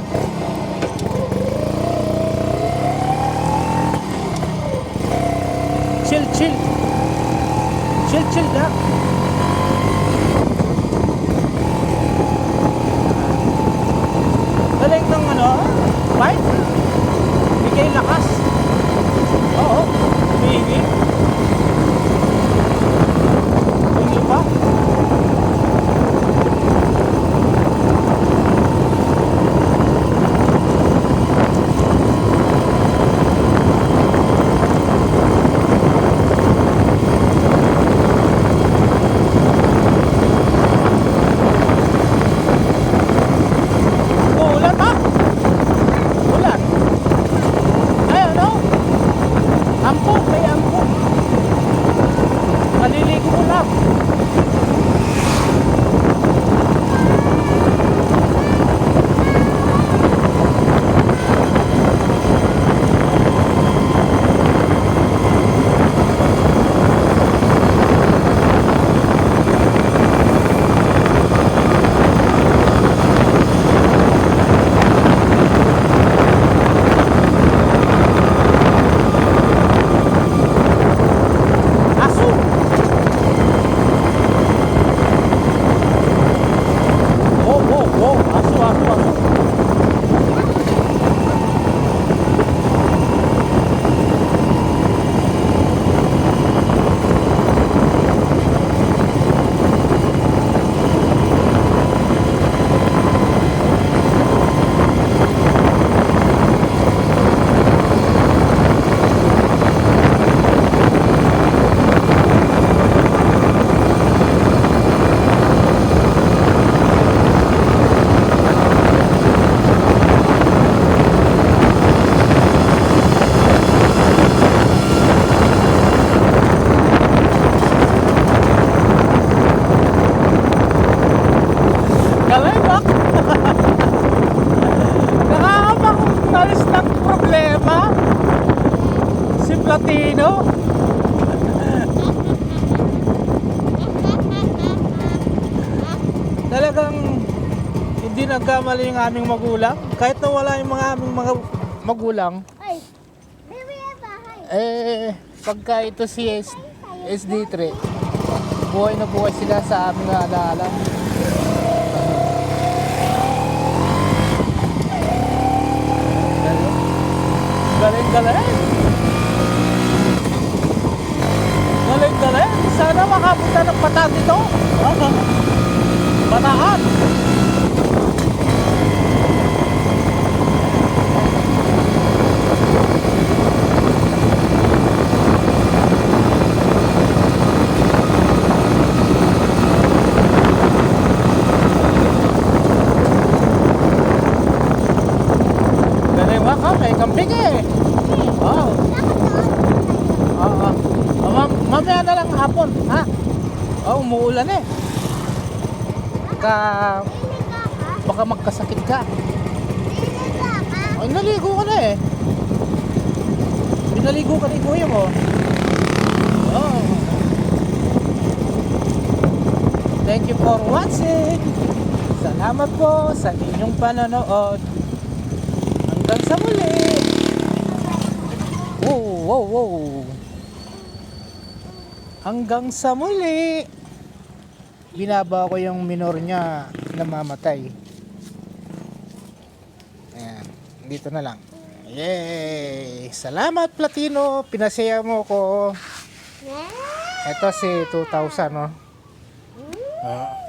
dito. Chill, chill. Chill, chill lang. Galing ng ano, bike. Bigay lakas. Oo, humihingi. Si Platino. Talagang hindi nagkamali yung aming magulang. Kahit na wala yung mga aming mga magulang, Ay, eh, pagka ito si S- SD3, buhay na buhay sila sa aming alaala. Galing. Galing, galing. Makapunta ng pataan dito. Ano? Bataan. Ba ka? May kambing eh. Oo. Oo. Oh, mam mamaya na lang hapon, ha? Oh, umuulan eh. Ka baka magkasakit ka. Ay, naligo ka na eh. Pinaligo ka ni kuya mo. Oh. Thank you for watching. Salamat po sa inyong panonood. Hanggang sa muli. Wow, wow, wow. Hanggang sa muli. Binaba ko yung minor niya na mamatay. Ayan. Dito na lang. Yay! Salamat Platino. Pinasaya mo ko. Ito si 2000 no. Ah.